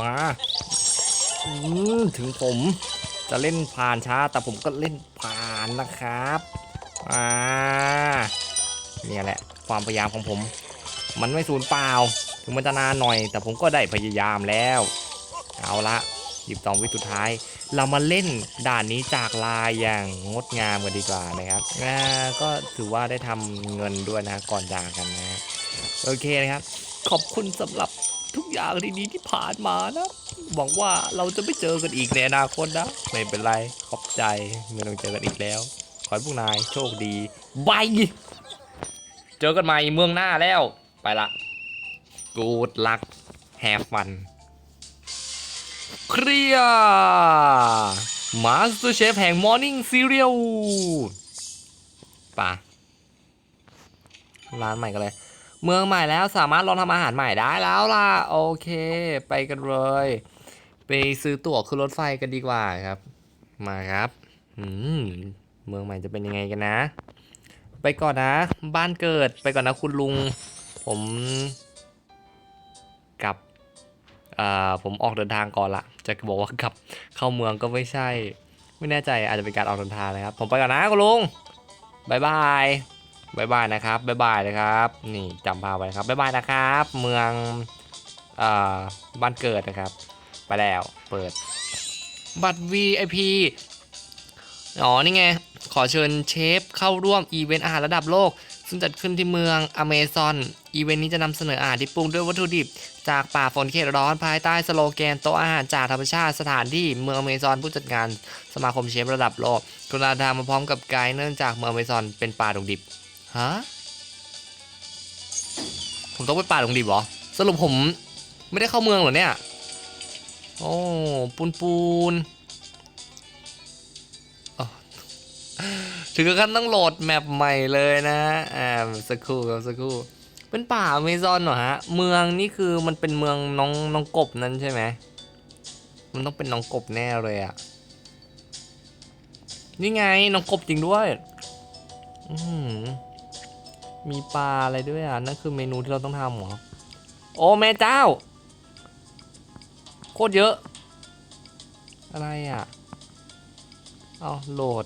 มาถึงผมจะเล่นผ่านช้า แต่ผมก็เล่นผ่านนะครับอ่าเนี่ยแหละ ความพยายามของผม มันไม่สูญเปล่า ถึงมันจะนานหน่อย แต่ผมก็ได้พยายามแล้ว เอาละหยิบสองวิสุดท้าย เรามาเล่นด่านนี้จากลายอย่างงดงามกันดีกว่านะครับอ่าก็ถือว่าได้ทำเงินด้วยนะก่อนจากกันนะ โอเคนะครับ ขอบคุณสำหรับ ทุกอย่างดีๆที่ผ่านมานะ หวังว่าเราจะไม่เจอกันอีกในอนาคตนะ ไม่เป็นไร ขอบใจ ไม่ต้องเจอกันอีกแล้ว ขอให้พวกนายโชคดีบายเจอกันใหม่เมืองหน้าแล้ว ไปละ Good luck have fun เคลียร์มาสเตอร์เชฟแห่ง Morning Cereal ป่ะร้านใหม่กันเลย เมืองใหม่แล้วสามารถลองทำอาหารใหม่ได้แล้วล่ะ โอเค ไปกันเลย ไปซื้อตั๋วขึ้นรถไฟกันดีกว่าครับ มาครับมเมืองใหม่จะเป็นยังไงกันนะ ไปก่อนนะ บ้านเกิดไปก่อนนะคุณลุง ผมกลับผมออกเดินทางก่อนละจะบอกว่ากลับเข้าเมืองก็ไม่ใช่ ไม่แน่ใจอาจจะเป็นการออกเดินทางนะครับ ผมไปก่อนนะคุณลุงบายบาย บายบายนะครับบายบายนะครับ นี่จำพาไว้ครับบายบายนะครับ เมืองอ่าบ้านเกิดนะครับ ไปแล้วเปิด บัตร VIP อ๋อนี่ไง ขอเชิญเชฟเข้าร่วมอีเวนต์อาหารระดับโลก ซึ่งจัดขึ้นที่เมืองอเมซอนอีเวนต์นี้จะนำเสนออาหารที่ปรุงด้วยวัตถุดิบ จากป่าฝนเขตร้อนภายใต้สโลแกนโต๊ะอาหารจากธรรมชาติสถานที่เมืองอเมซอนผู้จัดงานสมาคมเชฟระดับโลกกรุณาทามาพร้อมกับไกด์เนื่องจากเมืองอเมซอนเป็นป่าดงดิบ ฮะ ผมต้องไปป่าดงดิบเหรอ สรุปผมไม่ได้เข้าเมืองเหรอเนี่ย โอ้ ปูนปูนอ๋อถึงกับขั้นต้องโหลดแมปใหม่เลยนะ อ่า สักครู่ครับสักครู่ เป็นป่าอเมซอนเหรอฮะ เมืองนี่คือมันเป็นเมืองน้องน้องกบนั่นใช่ไหม มันต้องเป็นน้องกบแน่เลยอะนี่ไงน้องกบจริงด้วย อือหือ มีปลาอะไรด้วยอะ นั่นคือเมนูที่เราต้องทำเหรอ โอ้แม่เจ้า โคตรเยอะ อะไรอะ เอาโหลด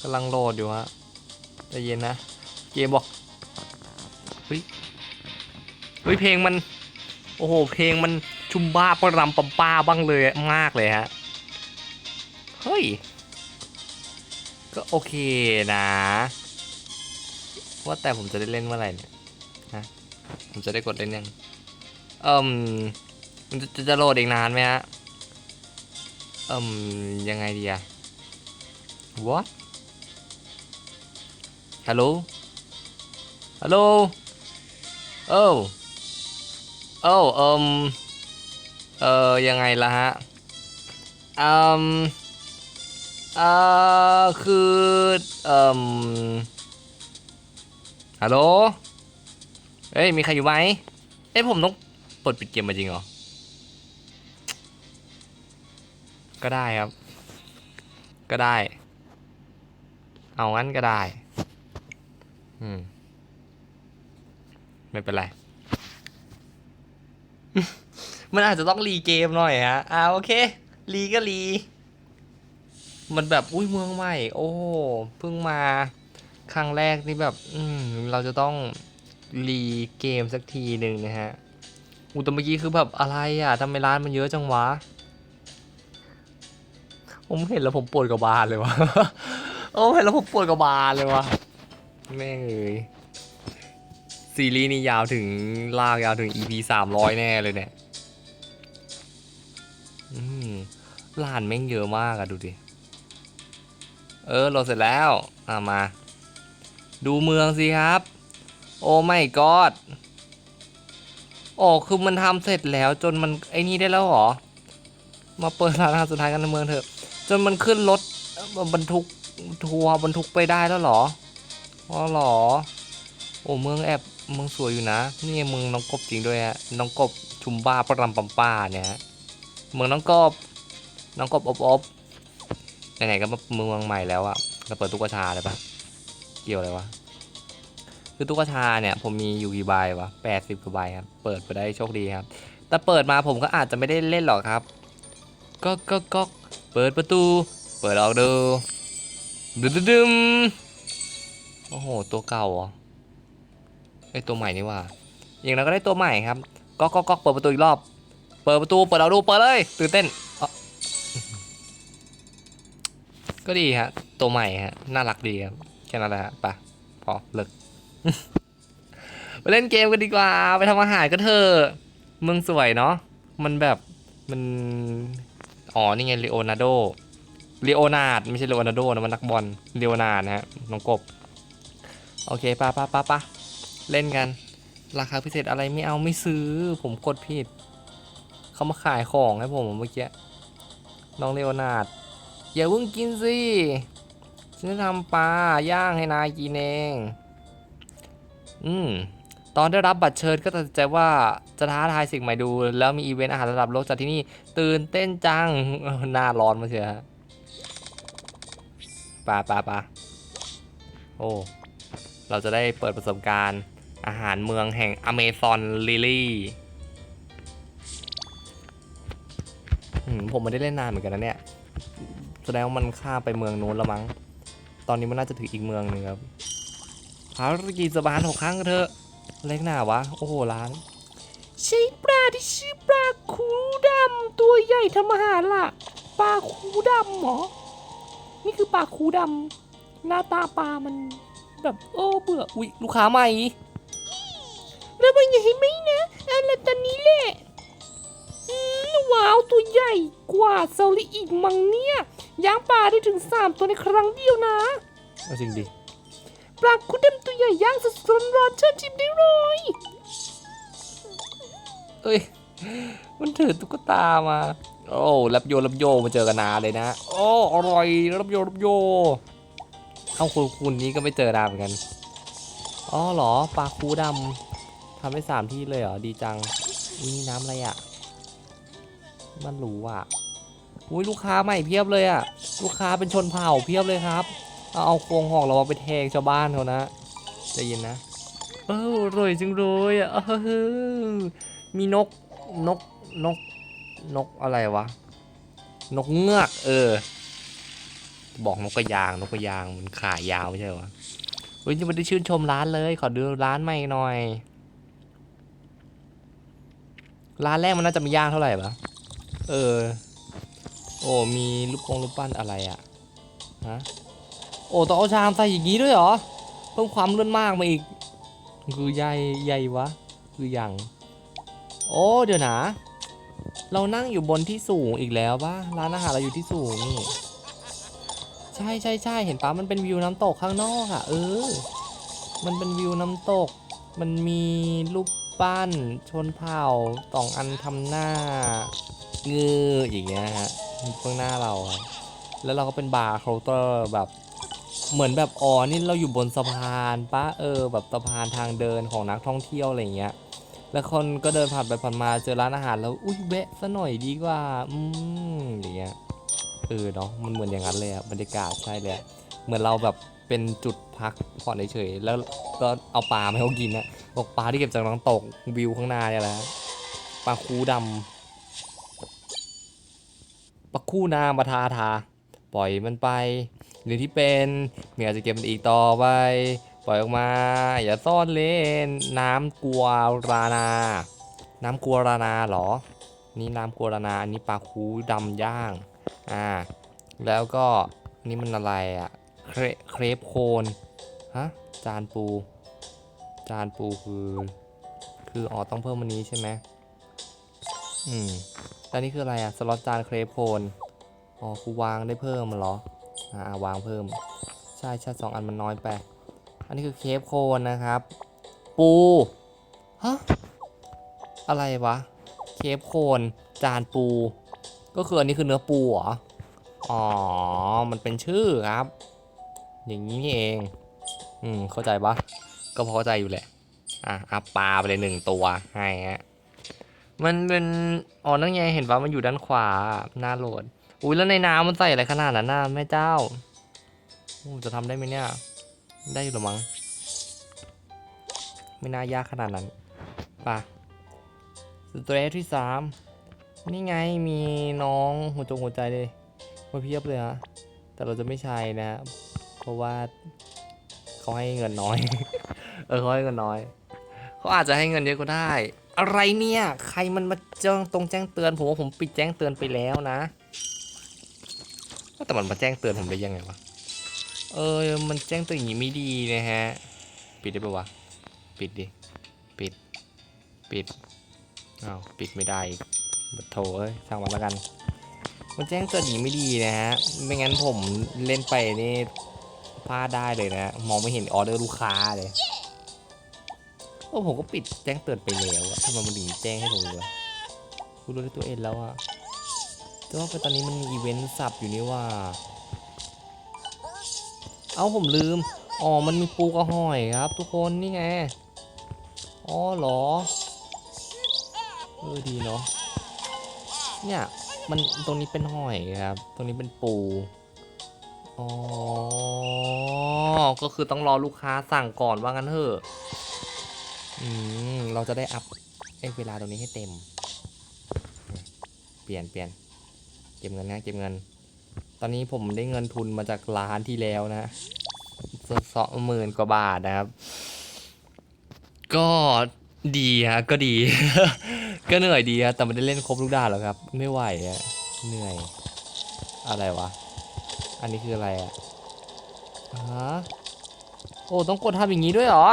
กำลังโหลดอยู่ฮะใจเย็นนะ เกมบอก เฮ้ย เฮ้ยเพลงมัน โอ้โห เพลงมันชุมบ้าประรำปำป้าบ้างเลยมากเลยฮะ เฮ้ย ก็โอเคนะ ว่าแต่ผมจะได้เล่นเมื่อไหร่เนี่ยฮะผมจะได้กดเล่นยังเอ่มมันจะจะจะโหลดอีกนานไหมฮะเอ่มยังไงดีอะ what ฮัลโหลฮัลโหลโอ้โอ้เอ่มเออยังไงล่ะฮะอืมเอ่อคือเอ่ม ฮัลโหล เอ้ย มีใครอยู่ไหมเอ้ยผมต้องเปิดปิดเกมมาจริงเหรอ ก็ได้ครับ ก็ได้ เอางั้นก็ได้ อืม ไม่เป็นไร มันอาจจะต้องรีเกมหน่อยฮะอ่าโอเค รีก็รี มันแบบ อุ้ยเมืองใหม่ โอ้ เพิ่งมา ครั้งแรกนี่แบบ อืมเราจะต้องรีเกมสักทีหนึ่งนะฮะอุยแตเมื่อกี้คือแบบอะไรอะทำไมร้านมันเยอะจังวะ ผมเห็นแล้วผมปวดกระบาลเลยวะโอ้เห็นแล้วผมปวดกระบาลเลยวะแม่งเอ้ยซีรีส์นี่ยาวถึงลากยาวถึง EP สามร้อยแน่เลยเนี่ยอืมลานแม่งเยอะมากอะดูดิ เออโหลดเสร็จแล้ว อ่ามา ดูเมืองสิครับ โอ้ไม่กอดโอ้คือมันทำเสร็จแล้วจนมันไอ้นี่ได้แล้วเหรอ มาเปิดร้านอาหารสุดท้ายกันในเมืองเถอะ จนมันขึ้นรถบรรทุกทัวร์บรรทุกไปได้แล้วเหรออ๋อหรอ โอ้เมืองแอบเมืองสวยอยู่นะ นี่เมืองน้องกบจริงด้วยฮะ น้องกบชุมบ้าปรำปัมป้าเนี่ยฮะ เมืองน้องกบ น้องกบอบอบไหนๆก็มาเมืองใหม่แล้วอะเราเปิดตุ๊กตาเลยปะ เกี่ยวอะไรวะ คือตุ๊กตาเนี่ยผมมีอยู่กี่ใบวะแปดสิบกว่าใบครับ เปิดไปได้โชคดีครับ แต่เปิดมาผมก็อาจจะไม่ได้เล่นหรอกครับก็ก็ก็เปิดประตู เปิดออกดูดึมดึมโอ้โห ตัวเก่าเหรอไอตัวใหม่นี่ว่า อย่างนั้นก็ได้ตัวใหม่ครับก็ก็ก็เปิดประตูอีกรอบ เปิดประตู เปิดเอาดู เปิดเลย ตื่นเต้นก็ดีฮะ ตัวใหม่ฮะ น่ารักดีครับ ค่นั้นแหละฮะไปพอเลิกไปเล่นเกมกันดีกว่า ไปทำอาหารกันเถอะเมืองสวยเนาะมันแบบมันอ๋อนี่ไงเลโอนาร์โดเลโอนาร์ดไม่ใช่เลโอนาร์โดนะมันนักบอลเลโอนาร์ดนะฮะน้องกบ โอเคปะปะปะปะเล่นกัน ราคาพิเศษอะไรไม่เอาไม่ซื้อ ผมกดผิดเขามาขายของให้ผมเมื่อกี้น้องเลโอนาร์ดอย่าเพิ่งกินสิ ฉันจะทำปลาย่างให้นายกินเอง อืม ตอนได้รับบัตรเชิญก็ตัดสินใจว่าจะท้าทายสิ่งใหม่ดู แล้วมีอีเวนต์อาหารระดับโลกจากที่นี่ ตื่นเต้นจังหน้าร้อนมาเชียวปลาปลาปลาโอ้ เราจะได้เปิดประสบการณ์ อาหารเมืองแห่งอเมซอนลิลี่ผมไม่ได้เล่นนานเหมือนกันนะเนี่ย แสดงว่ามันข้ามไปเมืองนู้นแล้วมั้ง ตอนนี้มันน่าจะถึงอีกเมืองหนึ่งครับภารกิจสบานหกครั้งกันเถอะเล็กหนาวะ โอ้โหร้าน ใช่ปลาที่ชื่อปลาคูดำตัวใหญ่ทำอาหารล่ะปลาคูดำเหรอ นี่คือปลาคูดำหน้าตาปลามันแบบโอ้เบื่ออุ๊ยลูกค้าใหม่แล้วมันอย่าให้ไม่นะอะไรตอนนี้แหละอืมว้าวตัวใหญ่กว่าเซาลิอีกมังเนี่ย ย่างปลาได้ถึง 3 ตัวในครั้งเดียวนะ เอาจริงดิปลาคูดำตัวใหญ่ย่างสดๆร้อนๆเชิญชิมได้เลยเอ้ย มันถือตุ๊กตามา โอ้รับโยรับโยมาเจอกันนานเลยนะ โอ้อร่อยรับโยรับโยเข้าคุณคุณนี้ก็ไม่เจอนานเหมือนกัน อ๋อเหรอปลาคูดำทำได้สามที่เลยเหรอ ดีจังอุ๊ยนี่น้ำอะไรอะ มันหรูอะ อุ้ยลูกค้าใหม่เพียบเลยอะลูกค้าเป็นชนเผ่าเพียบเลยครับ เอาเอาโครงหอกเราไปแทงชาวบ้านเขานะใจเย็นนะเอออร่อยจังเลยอะเออมีนกนกนกนกอะไรวะ นกเงือก เออ บอกนกกระยางนกกระยางมันขายาวไม่ใช่เหรอเฮ้ยยังไม่ได้ชื่นชมร้านเลย ขอดูร้านใหม่หน่อย ร้านแรกมันน่าจะมีย่างเท่าไหร่ปะเออ โอ้มีรูปปงรูปปั้นอะไรอะฮะโอ้ต้องเอาชามใส่อย่างนี้ด้วยเหรอเพิ่มความเลื่อนมากมาอีก คือใหญ่ใหญ่วะ คืออย่างโอ้เดี๋ยวนะ เรานั่งอยู่บนที่สูงอีกแล้วปะร้านอาหารเราอยู่ที่สูงนี่ใช่ใช่ใช่เห็นปะมันเป็นวิวน้ำตกข้างนอกอะ่ะเออ มันเป็นวิวน้ำตก มันมีรูปปั้นชนเผ่าสองอันทำหน้าเงืออย่างเงี้ยฮะ ข้างหน้าเราอะแล้วเราก็เป็นบาร์เคาน์เตอร์แบบเหมือนแบบอ๋อนี่เราอยู่บนสะพานปะเออ แบบสะพานทางเดินของนักท่องเที่ยวอะไรเงี้ย แล้วคนก็เดินผ่านไปผ่านมาเจอร้านอาหารแล้วอุ้ยแวะซะหน่อยดีกว่าอืมอย่างเงี้ยเออเนาะมันเหมือนอย่างนั้นเลยอะบรรยากาศใช่เลยเหมือนเราแบบเป็นจุดพักผ่อนเฉยๆแล้วก็เอาปลามาให้เขากินนะบอกปลาที่เก็บจากน้ำตกวิวข้างหน้าเนี่ยแหละปลาคูดำ ปลาคู่นามาทาทา ปล่อยมันไป หรือที่เป็นเมียจะเก็บมันอีกต่อไป ปล่อยออกมา อย่าซ่อนเล่น น้ำกัวรานา น้ำกัวรานาเหรอ นี่น้ำกัวรานาอันนี้ปลาคูดำย่าง อ่า แล้วก็นี่มันอะไรอะเครเครปโคนฮะจานปู จานปูคือ คืออ๋อต้องเพิ่มมันนี้ใช่ไหมอืม แล้วนี่คืออะไรอะสล็อตจานเครปโคนอ๋อคูวางได้เพิ่มมันเหรออ่าวางเพิ่ม ใช่ใช่สองอันมันน้อยไป อันนี้คือเคฟโคนนะครับ ปูฮะอะไรวะ เคฟโคนจานปู ก็คืออันนี้คือเนื้อปูเหรออ๋อ มันเป็นชื่อครับ อย่างนี้นี่เอง อืม เข้าใจปะก็พอเข้าใจอยู่แหละ อะอัพปลาไปเลยหนึ่งตัวให้ฮะ มันเป็นอ๋อนั่นไงเห็นปะมันอยู่ด้านขวาหน้าโหลดอุ้ยแล้วในน้ำมันใส่อะไรขนาดนั้นน่ะแม่เจ้าจะทำได้ไหมเนี่ย ได้อยู่หรือมั้งไม่น่ายากขนาดนั้นป่ะสเตรสที่สามนี่ไงมีน้องหัวจงหัวใจเลยมาเพียบเลยฮะแต่เราจะไม่ใช้นะ เพราะว่าเขาให้เงินน้อย เออเขาให้เงินน้อย เขาอาจจะให้เงินเยอะก็ได้ อะไรเนี่ย ใครมันมาแจ้งตรงแจ้งเตือนผมว่าผมปิดแจ้งเตือนไปแล้วนะแต่มันมาแจ้งเตือนผมได้ยังไงวะเออมันแจ้งเตือนอย่างนี้ไม่ดีนะฮะ ปิดได้ปะวะปิดดิปิดปิดอ้าวปิดไม่ได้บัดโถเอ้ยช่างมันแล้วกัน มันแจ้งเตือนอย่างนี้ไม่ดีนะฮะไม่งั้นผมเล่นไปนี่พลาดได้เลยนะ มองไม่เห็นออเดอร์ลูกค้าเลย โอ้ผมก็ปิดแจ้งเตือนไปแล้วอะทำไมมันถึงแจ้งให้ผมวะกูรู้ด้วยตัวเองแล้วอะแต่ว่าไปตอนนี้มันมีอีเวนต์สับอยู่นี่ว่า เอาผมลืม อ๋อ มันมีปูกระหอยครับ ทุกคนนี่ไง อ๋อเหรอ เออดีเนาะ เนี่ยมันตรงนี้เป็นหอยครับ ตรงนี้เป็นปู อ๋อ ก็คือต้องรอลูกค้าสั่งก่อนว่างั้นเถอะ อืม เราจะได้อัพไอ้เวลาตรงนี้ให้เต็ม เปลี่ยนเปลี่ยน เก็บเงินนะ เก็บเงิน ตอนนี้ผมได้เงินทุนมาจากร้านที่แล้วนะสองหมื่นกว่าบาทนะครับ ก็ดีฮะ ก็ดี ก็เหนื่อยดีฮะ แต่ไม่ได้เล่นครบทุกด่านหรอกครับ ไม่ไหวอะเหนื่อย อะไรวะ อันนี้คืออะไรอะฮะโอ้ ต้องกดทำอย่างนี้ด้วยเหรอ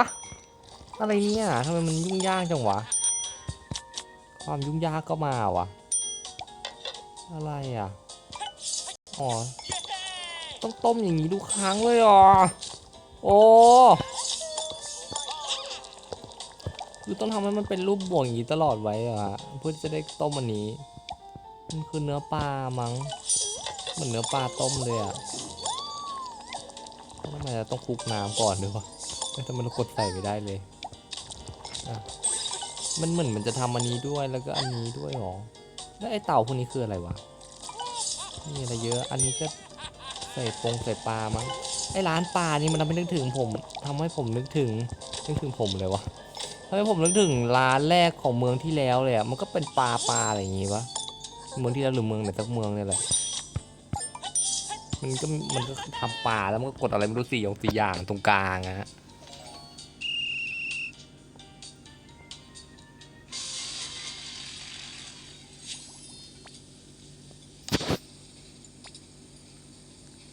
อะไรเนี่ยทำไมมันยุ่งยากจังวะ ความยุ่งยากก็มาวะอะไรอะ อ๋อ ต้องต้มอย่างนี้ทุกครั้งเลยเหรอโอ้คือต้องทำให้มันเป็นรูปบ่วงอย่างนี้ตลอดไว้อะเพื่อจะได้ต้มอันนี้ มันคือเนื้อปลามั้งเหมือนเนื้อปลาต้มเลยอะทำไมเราต้องคลุกน้ำก่อนด้วยวะทำไม่แต่มันกดใส่ไม่ได้เลย มันเหมือนมันจะทำอันนี้ด้วยแล้วก็อันนี้ด้วยหรอ แล้วไอ้เต่าพวกนี้คืออะไรวะมีอะไรเยอะ อันนี้ก็ใส่ปงใส่ปลามั้ง ไอ้ร้านปลานี่มันทำให้นึกถึงผมทำให้ผมนึกถึงนึกถึงผมเลยวะทำให้ผมนึกถึงร้านแรกของเมืองที่แล้วเลยอะมันก็เป็นปลาปลาอะไรอย่างงี้วะ เมืองที่แล้วหรือเมืองไหนสักเมืองเนี่ยแหละ มันก็มันก็ทำปลาแล้วมันก็กดอะไรไม่รู้สี่อย่างสี่อย่างตรงกลางอะ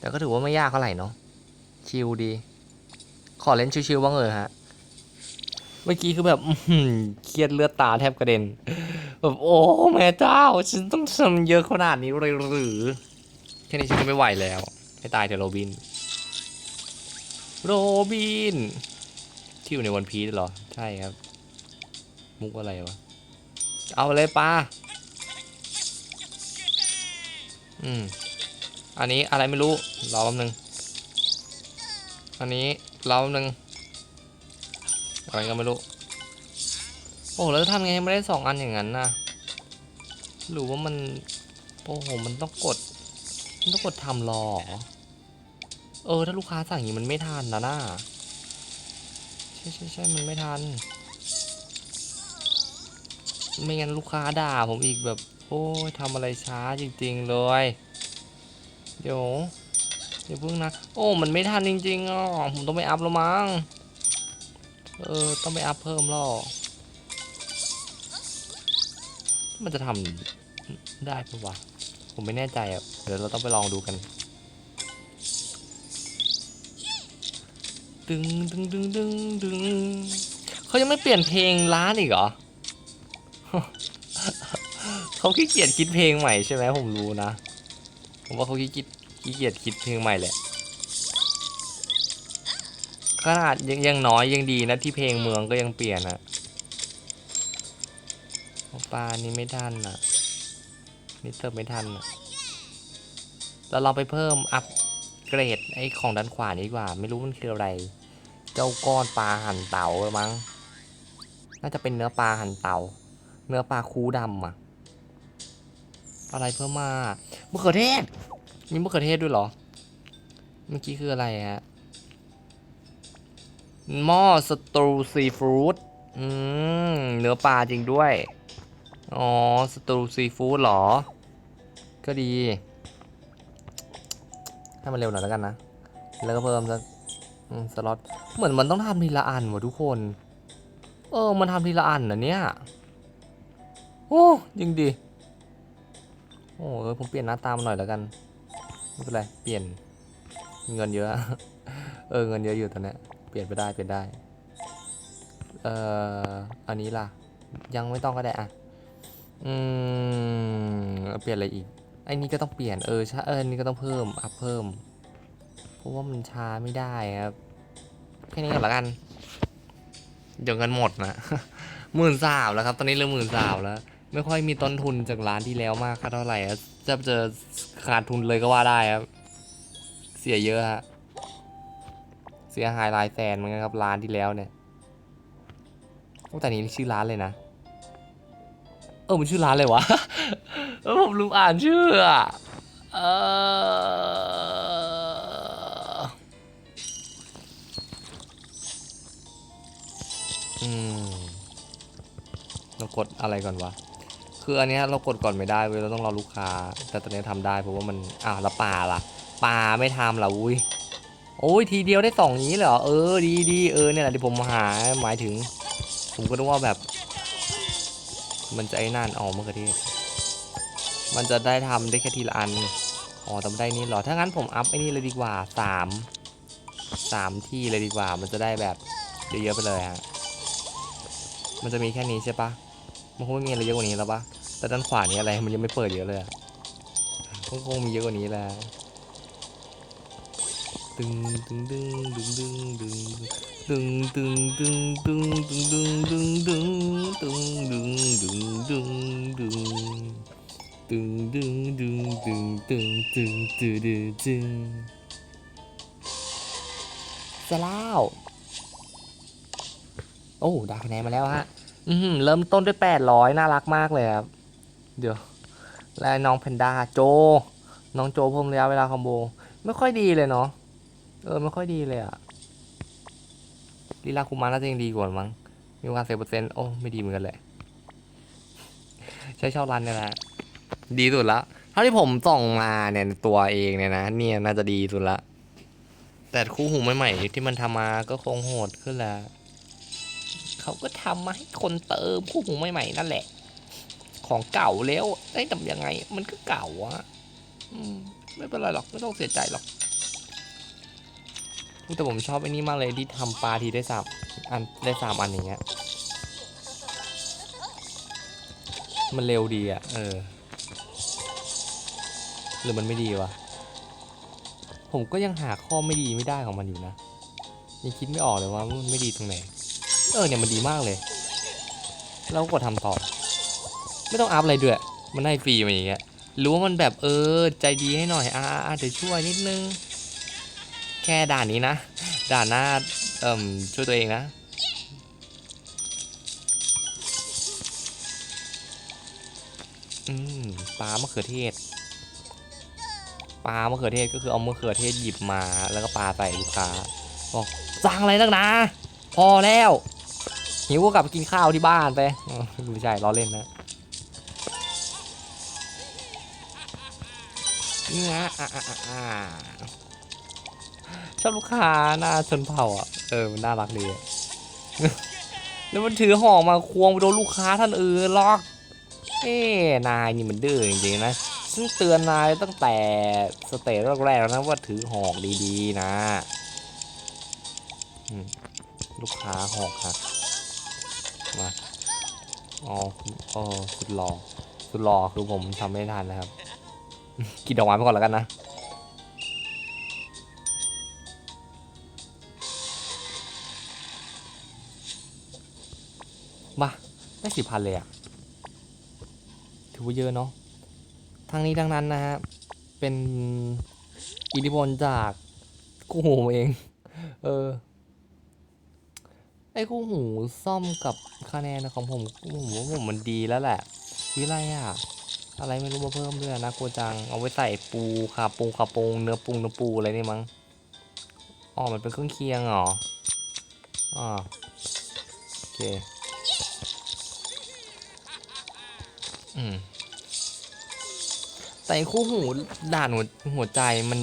แต่ก็ถือว่าไม่ยากเท่าไหร่เนาะชิลดี ขอเล่นชิวๆบ้างเลยฮะ เมื่อกี้คือแบบเครียดเลือดตาแทบกระเด็นแบบโอ้แม่เจ้า ฉันต้องทำเยอะขนาดนี้เลยหรือแค่นี้ฉันก็ไม่ไหวแล้วให้ตายเถอะโรบิน โรบิน ที่อยู่ในวันพีซเหรอ ใช่ครับ มุกอะไรวะ เอาเลยปลาอืม อันนี้อะไรไม่รู้รอแป๊บนึงอันนี้รอแป๊บนึงอะไรก็ไม่รู้โอ้แล้วจะทำไงให้ไม่ได้สองอันอย่างนั้นนะหรือว่ามันโอ้โหมันต้องกดมันต้องกดทำรอเหรอเออถ้าลูกค้าสั่งอย่างนี้มันไม่ทันนะน่าใช่ใช่ใช่มันไม่ทันไม่งั้นลูกค้าด่าผมอีกแบบ โอ้ยทำอะไรช้าจริง ๆ เลย เดี๋ยวเดี๋ยวเพิ่งนะ โอ้ มันไม่ทันจริงๆอะผมต้องไปอัพแล้วมั้ง เออ ต้องไปอัพเพิ่มหรอมันจะทำได้ปะวะ ผมไม่แน่ใจอะ เดี๋ยวเราต้องไปลองดูกัน ดึงดึงดึงดึงดึงเขายังไม่เปลี่ยนเพลงร้านอีกเหรอ เขาขี้เกียจคิดเพลงใหม่ใช่ไหมผมรู้นะ ผมว่าเขาขี้เกียจ ขี้เกียจคิดเพลงใหม่แหละขนาดยังยังน้อยยังดีนะที่เพลงเมืองก็ยังเปลี่ยนอะปลานี่ไม่ทันอะนี่เติมไม่ทันอะเราลองไปเพิ่มอัพเกรดไอ้ของด้านขวานี้ดีกว่า ไม่รู้มันคืออะไร เจ้าก้อนปลาหั่นเต่ามั้ง น่าจะเป็นเนื้อปลาหั่นเต่า เนื้อปลาคูดำอะอะไรเพิ่มมา มะเขือเทศ มีมะเขือเทศด้วยเหรอ เมื่อกี้คืออะไรฮะหม้อสตูซีฟู้ดอืมเนื้อปลาจริงด้วย อ๋อ สตูซีฟู้ดเหรอ ก็ดี ให้มันเร็วหน่อยแล้วกันนะ แล้วก็เพิ่มสักสล็อต เหมือนมันต้องทำทีละอันว่ะทุกคน เออ มันทำทีละอันนะเนี่ย โอ้ยิงดี โอ้เออผมเปลี่ยนหน้าตามหน่อยแล้วกัน ไม่เป็นไร เปลี่ยน เงินเยอะ เออ เงินเยอะอยู่ตอนนี้เปลี่ยนไปได้ เปลี่ยนได้ เอ่อ อันนี้ล่ะ ยังไม่ต้องก็ได้อะ อืม เปลี่ยนอะไรอีก ไอ้นี่ก็ต้องเปลี่ยน เออใช่เอออันนี่ก็ต้องเพิ่ม อัพเพิ่ม เพราะว่ามันช้าไม่ได้ครับ แค่นี้ก่อนละกัน เดี๋ยวเงินหมดนะหมื่นสาวแล้วครับ ตอนนี้เหลือหมื่นสาวแล้ว ไม่ค่อยมีต้นทุนจากร้านที่แล้วมากเท่าไหร่อะจะเจอขาดทุนเลยก็ว่าได้ครับ เสียเยอะฮะ เสียหายหลายแสนเหมือนกันครับร้านที่แล้วเนี่ยโอ้แต่นี้ชื่อร้านเลยนะ เออมันชื่อร้านเลยวะ เออผมลืมอ่านชื่ออะเอออืมเรากดอะไรก่อนวะ คืออันเนี้ยเรากดก่อนไม่ได้เว้ยเราต้องรอลูกค้า แต่ตอนนี้ทำได้เพราะว่ามันอ้าวแล้วปลาล่ะปลาไม่ทำหรออุ้ยโอ้ยทีเดียวได้สองนี้เลยหรอเออดีดีเออเนี่ยแหละที่ผมหาหมายถึง ผมก็นึกว่าแบบ มันจะไอ้นั่นออมะเขือเทศมันจะได้ทำได้แค่ทีละอันอ๋อแต่ไม่ได้นี่เหรอถ้างั้นผมอัพไอ้นี่เลยดีกว่าสามสามที่เลยดีกว่า มันจะได้แบบเยอะๆไปเลยฮะมันจะมีแค่นี้ใช่ปะมันคงไม่มีอะไรเยอะกว่านี้แล้วปะ แต่ด้านขวานี้อะไรมันยังไม่เปิดเยอะเลยอะคงคงมีเยอะกว่านี้แหละตึงตึงดึงดึงดึงดึงตึงตึงตึงตึงตึงดึงดึงดึงตึงดึงดึงดึงดึงตึงดึงดึงดึงตึงตึงตึงตึงตึงเสร็จแล้วโอ้ได้คะแนนมาแล้วฮะ อือหือเริ่มต้นด้วยแปดร้อยน่ารักมากเลยครับ เดี๋ยวและน้องแพนด้าโจ น้องโจเพิ่มระยะเวลาคอมโบ ไม่ค่อยดีเลยเนาะเออไม่ค่อยดีเลยอะลีลาคุมาน่าจะยังดีกว่ามั้งมีโอกาสเซเปอร์เซ็นต์โอ้ไม่ดีเหมือนกันเลยใช้ชอบรันเนี่ยแหละดีสุดละเท่าที่ผมส่องมาเนี่ยตัวเองเนี่ยนะเนี่ยน่าจะดีสุดละแต่คู่หูใหม่ๆที่มันทำมาก็คงโหดขึ้นแล้วเขาก็ทำมาให้คนเติมคู่หูใหม่ๆนั่นแหละ ของเก่าแล้วได้ทำยังไง มันก็เก่าอะอมไม่เป็นไรหรอก ไม่ต้องเสียใจหรอกแต่ผมชอบไอ้นี่มากเลยที่ทำปลาทีได้สามอันได้สามอันอย่างเงี้ย มันเร็วดีอะเออ หรือมันไม่ดีวะ ผมก็ยังหาข้อไม่ดีไม่ได้ของมันอยู่นะ ยังคิดไม่ออกเลยว่ามันไม่ดีตรงไหน เออเนี่ยมันดีมากเลย เราก็กดทำต่อ ไม่ต้องอัพอะไรด้วย มันให้ฟรีมาอย่างเงี้ยรู้ว่ามันแบบเออใจดีให้หน่อยอ่าเดี๋ยวช่วยนิดนึง แค่ด่านนี้นะ ด่านหน้าเอ่มช่วยตัวเองนะอืมปลามะเขือเทศปลามะเขือเทศก็คือเอามะเขือเทศหยิบมาแล้วก็ปลาใส่ลูกค้าบอกสั่งอะไรตั้งนะพอแล้วหิวก็กลับกินข้าวที่บ้านไปไม่ใช่ล้อเล่นนะ นี่นะอะอะอะอะชอบลูกค้าหน้าชนเผ่าอะ เออมันน่ารักดีอะ แล้วมันถือห่อมาควงไปโดนลูกค้าท่านอื่นหรอก เอ้นายนี่มันดื้อจริงๆนะฉันเตือนนายตั้งแต่สเตจแรกๆแล้วนะว่าถือหอกดีๆนะอืมลูกค้าหอกครับมาอ๋ออ๋อสุดหล่อสุดหล่อคือผมทำไม่ทันนะครับ กินดอกไม้ไปก่อนแล้วกันนะมาได้สี่พันเลยอะถือว่าเยอะเนาะทางนี้ทั้งนั้นนะฮะ เป็นอิทธิพลจากกูหูเอง เออ ไอ้คู่หูซ่อมกับคะแนนของผมผมว่าผมมันดีแล้วแหละวิไลอะ อะไรไม่รู้มาเพิ่มด้วยนะกลัวจัง เอาไว้ใส่ปูขาปูขาปูเนื้อปูเนื้อปูอะไรนี่มั้ง อ๋อ มันเป็นเครื่องเคียงเหรออ๋อโอเค อืม แต่คู่หูด่านหัวหัวใจมัน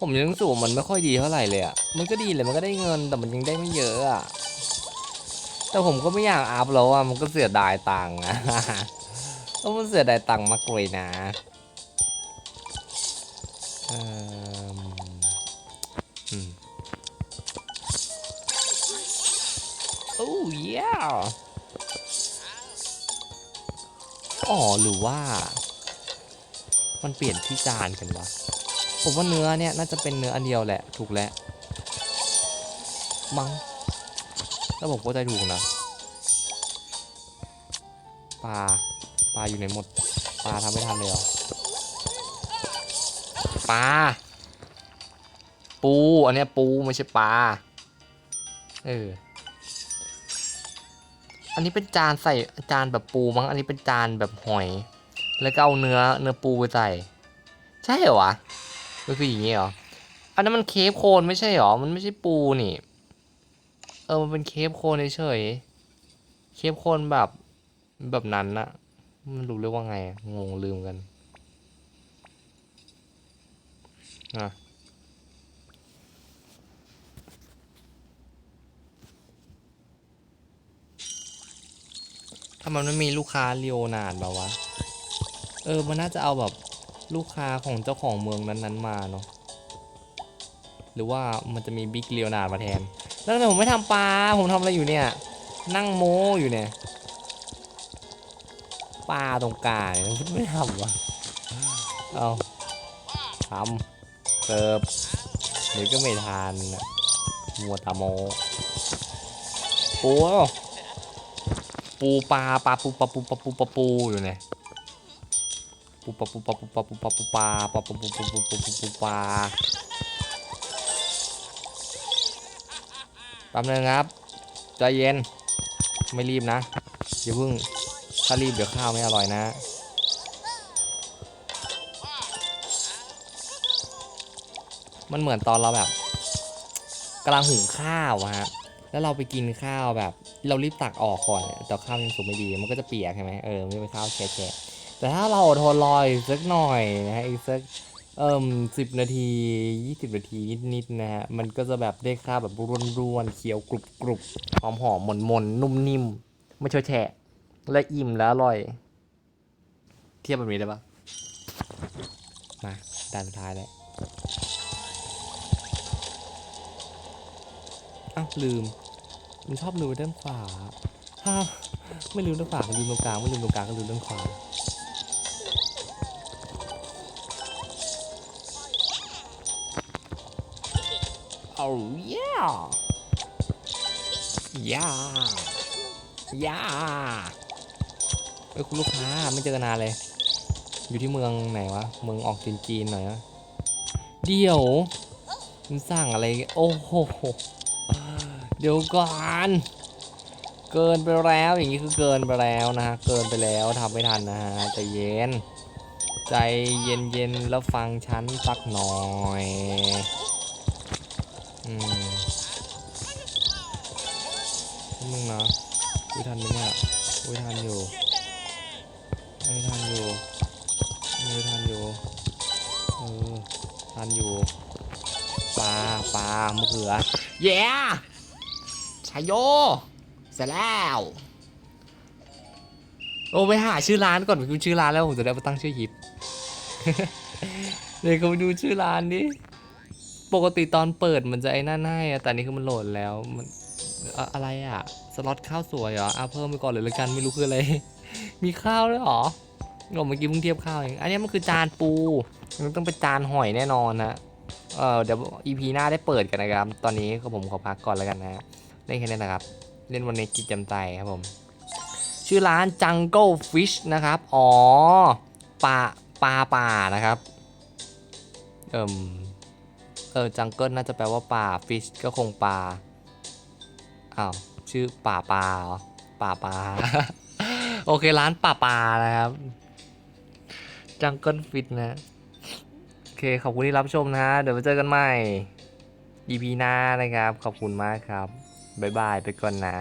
ผมยังรู้สึกว่ามันไม่ค่อยดีเท่าไหร่เลยอะมันก็ดีเลยมันก็ได้เงินแต่มันยังได้ไม่เยอะอะแต่ผมก็ไม่อยากอัพแล้วอะมันก็เสียดายตังค์อะ ก็มันเสียดายตังค์มากเลยนะเอิ่มอืมโอ้ยอ๋อหรือว่า มันเปลี่ยนที่จานกันวะ ผมว่าเนื้อเนี่ยน่าจะเป็นเนื้ออันเดียวแหละ ถูกแล้ว มั้งแล้วผมก็ใจถูกนะ ปลา ปลาอยู่ไหนหมด ปลาทำไม่ทันเลยเหรอ ปลา ปู อันเนี้ยปูไม่ใช่ปลา เออ อันนี้เป็นจานใส่จานแบบปูมั้ง อันนี้เป็นจานแบบหอย แล้วก็เอาเนื้อเนื้อปูไปใส่ ใช่เหรอวะก็คืออย่างนี้เหรอ อันนั้นมันเคฟโคนไม่ใช่เหรอ มันไม่ใช่ปูนี่ เออ มันเป็นเคฟโคนเฉยๆเคฟโคนแบบแบบนั้นนะ มันรู้เรียกว่าไง งงลืมกันอะถ้ามันไม่มีลูกค้าเรียวนานแบบวะ เออ มันน่าจะเอาแบบลูกค้าของเจ้าของเมืองนั้นๆมาเนาะ หรือว่ามันจะมีบิ๊กเลียวนาดมาแทน แล้วทำไมผมไม่ทำปลา ผมทำอะไรอยู่เนี่ย นั่งโม้อยู่เนี่ย ปลาตรงกลางเนี่ยไม่ทำวะเอาทำเสิร์ฟเดี๋ยวก็ไม่ทานมัวตาโมปูเอ้าปูปลาปลาปูปลาปูปลาปูปลาปูอยู่เนี่ยปูปลาปูปลาปูปลาปูปลาปูปลาปลาปูปูปูปูปูปูปูปลาแป๊บนึงครับใจเย็นไม่รีบนะอย่าเพิ่ง ถ้ารีบเดี๋ยวข้าวไม่อร่อยนะ มันเหมือนตอนเราแบบกำลังหุงข้าวฮะ แล้วเราไปกินข้าวแบบ เรารีบตักออกก่อนแต่ข้าวยังสุกไม่ดี มันก็จะเปียกใช่ไหมเออไม่เป็นข้าวแฉะแต่ถ้าเราอดทนรออีกสักหน่อยนะฮะอีกสักเอิ่มสิบนาทียี่สิบนาทีนิดๆนะฮะ มันก็จะแบบได้ข้าวแบบร่วนๆเคี้ยวกรุบกรุบหอมหอมๆมนๆนุ่มนิ่มไม่เฉอะแฉะ และอิ่มแล้วอร่อย เทียบแบบนี้ได้ปะมาด่านสุดท้ายแล้วอ้าวลืม มันชอบลืมไปด้านขวาฮ่าไม่ลืมด้านขวาก็ลืมตรงกลางไม่ลืมตรงกลางก็ลืมด้านขวา Oh yeah yeah yeah เอ้ยคุณลูกค้าไม่เจอกันนานเลย อยู่ที่เมืองไหนวะ เมืองออกจีนจีนหน่อยนะเดี๋ยวคุณสั่งอะไร โอ้โห เดี๋ยวก่อนเกินไปแล้วอย่างนี้คือเกินไปแล้วนะฮะ เกินไปแล้วทำไม่ทันนะฮะใจเย็น ใจเย็นเย็นๆแล้วฟังฉันสักหน่อยอืมนิดนึงนะอุ้ยทันไหมเนี่ยอุ้ยทันอยู่ ไม่ทันอยู่ไม่ทันอยู่เออทันอยู่ปลาปลามะเขือเย้ชายโยเสร็จแล้ว โอ้ไปหาชื่อร้านก่อนไปดูชื่อร้านแล้วผมจะได้มาตั้งชื่อยิปเดี๋ยวเขาไปดูชื่อร้านดิปกติตอนเปิดมันจะไอ้นั่นให้อะแต่นี่คือมันโหลดแล้วมันอะอะไรอะสล็อตข้าวสวยเหรอเอาเพิ่มไปก่อนเลยละกันไม่รู้คืออะไร มีข้าวด้วยหรอเราเมื่อกี้เพิ่งเทียบข้าวเองอันนี้มันคือจานปู มันต้องเป็นจานหอยแน่นอนนะเออเดี๋ยว EP หน้าได้เปิดกันนะครับ ตอนนี้ก็ผมขอพักก่อนแล้วกันนะเล่นแค่นี้นะครับ เล่นวันนี้จิตจำใจครับผม ชื่อร้าน Jungle Fish นะครับ อ๋อปลาปลาป่านะครับ เอิ่มเออจังเกิลน่าจะแปลว่าป่าฟิชก็คงปลาอ้าวชื่อป่าปลาป่าปลา โอเคร้านป่าป่านะครับ จังเกิลฟิตนะ โอเค ขอบคุณที่รับชมนะ เดี๋ยวไปเจอกันใหม่ EP หน้านะครับ ขอบคุณมากครับ บ๊ายบายไปก่อนนะ